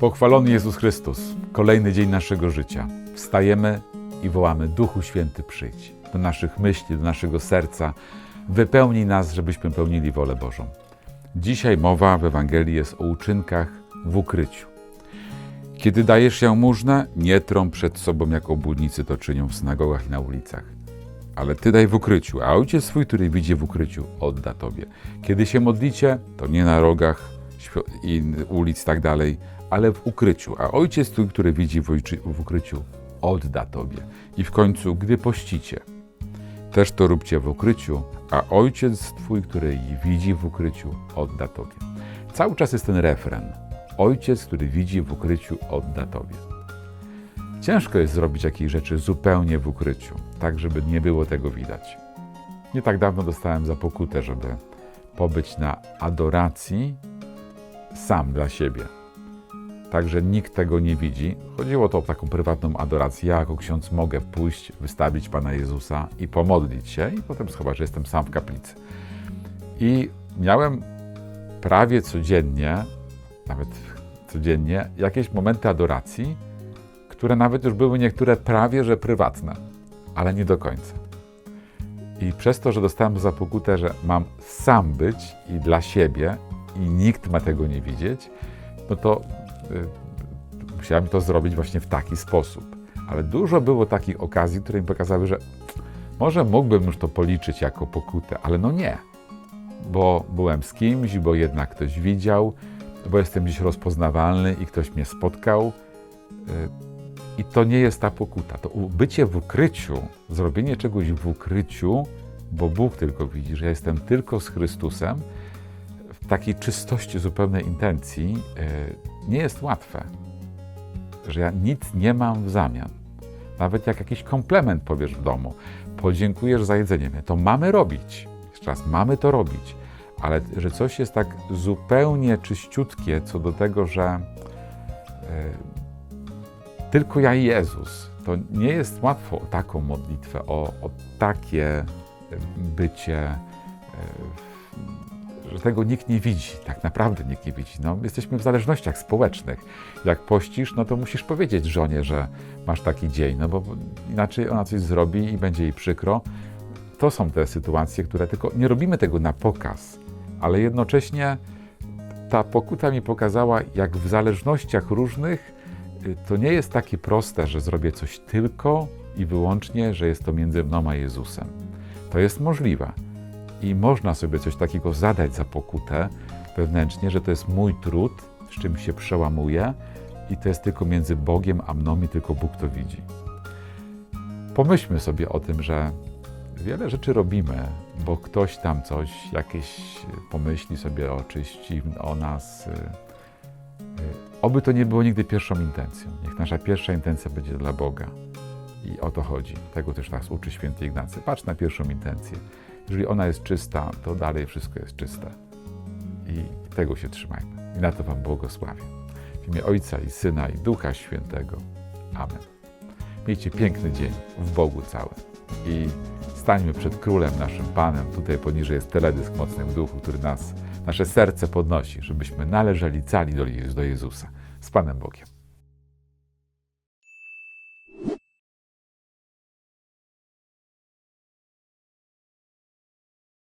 Pochwalony Jezus Chrystus, kolejny dzień naszego życia. Wstajemy i wołamy: Duchu Święty, przyjdź do naszych myśli, do naszego serca. Wypełnij nas, żebyśmy pełnili wolę Bożą. Dzisiaj mowa w Ewangelii jest o uczynkach w ukryciu. Kiedy dajesz jałmużnę, nie trąb przed sobą, jak obłudnicy to czynią w synagogach i na ulicach. Ale ty daj w ukryciu, a ojciec swój, który widzi w ukryciu, odda tobie. Kiedy się modlicie, to nie na rogach i ulic tak dalej, ale w ukryciu, a ojciec twój, który widzi w, ukryciu, odda tobie. I w końcu, gdy pościcie, też to róbcie w ukryciu, a ojciec twój, który widzi w ukryciu, odda tobie. Cały czas jest ten refren. Ojciec, który widzi w ukryciu, odda tobie. Ciężko jest zrobić jakieś rzeczy zupełnie w ukryciu, tak żeby nie było tego widać. Nie tak dawno dostałem za pokutę, żeby pobyć na adoracji sam dla siebie. Także nikt tego nie widzi. Chodziło to o taką prywatną adorację. Ja jako ksiądz mogę pójść, wystawić Pana Jezusa i pomodlić się i potem schować, że jestem sam w kaplicy. I miałem prawie codziennie, nawet codziennie, jakieś momenty adoracji, które nawet już były niektóre prawie że prywatne, ale nie do końca. I przez to, że dostałem za pokutę, że mam sam być i dla siebie, i nikt ma tego nie widzieć, no to musiałem to zrobić właśnie w taki sposób. Ale dużo było takich okazji, które mi pokazały, że może mógłbym już to policzyć jako pokutę, ale no nie. Bo byłem z kimś, bo jednak ktoś widział, bo jestem gdzieś rozpoznawalny i ktoś mnie spotkał. Y, i to nie jest ta pokuta. To bycie w ukryciu, zrobienie czegoś w ukryciu, bo Bóg tylko widzi, że ja jestem tylko z Chrystusem, w takiej czystości zupełnej intencji, e, nie jest łatwe. Że ja nic nie mam w zamian. Nawet jak jakiś komplement powiesz w domu, podziękujesz za jedzenie, to mamy robić. Jeszcze raz, mamy to robić. Ale że coś jest tak zupełnie czyściutkie co do tego, że e, tylko ja i Jezus. To nie jest łatwo o taką modlitwę, o, o takie bycie, e, że tego nikt nie widzi, tak naprawdę nikt nie widzi. No, jesteśmy w zależnościach społecznych. Jak pościsz, no to musisz powiedzieć żonie, że masz taki dzień, no bo inaczej ona coś zrobi i będzie jej przykro. To są te sytuacje, które tylko nie robimy tego na pokaz, ale jednocześnie ta pokuta mi pokazała, jak w zależnościach różnych y, to nie jest takie proste, że zrobię coś tylko i wyłącznie, że jest to między mną a Jezusem. To jest możliwe i można sobie coś takiego zadać za pokutę wewnętrznie, że to jest mój trud, z czym się przełamuję i to jest tylko między Bogiem a mną i tylko Bóg to widzi. Pomyślmy sobie o tym, że wiele rzeczy robimy, bo ktoś tam coś, jakieś pomyśli sobie o czyś dziwne o nas. Oby to nie było nigdy pierwszą intencją. Niech nasza pierwsza intencja będzie dla Boga. I o to chodzi. Tego też nas uczy święty Ignacy. Patrz na pierwszą intencję. Jeżeli ona jest czysta, to dalej wszystko jest czyste. I tego się trzymajmy. I na to Wam błogosławię. W imię Ojca i Syna i Ducha Świętego. Amen. Miejcie piękny dzień w Bogu całym. I stańmy przed Królem, naszym Panem. Tutaj poniżej jest teledysk mocny w duchu, który nas, nasze serce podnosi, żebyśmy należeli cali do, Jezusa. Z Panem Bogiem.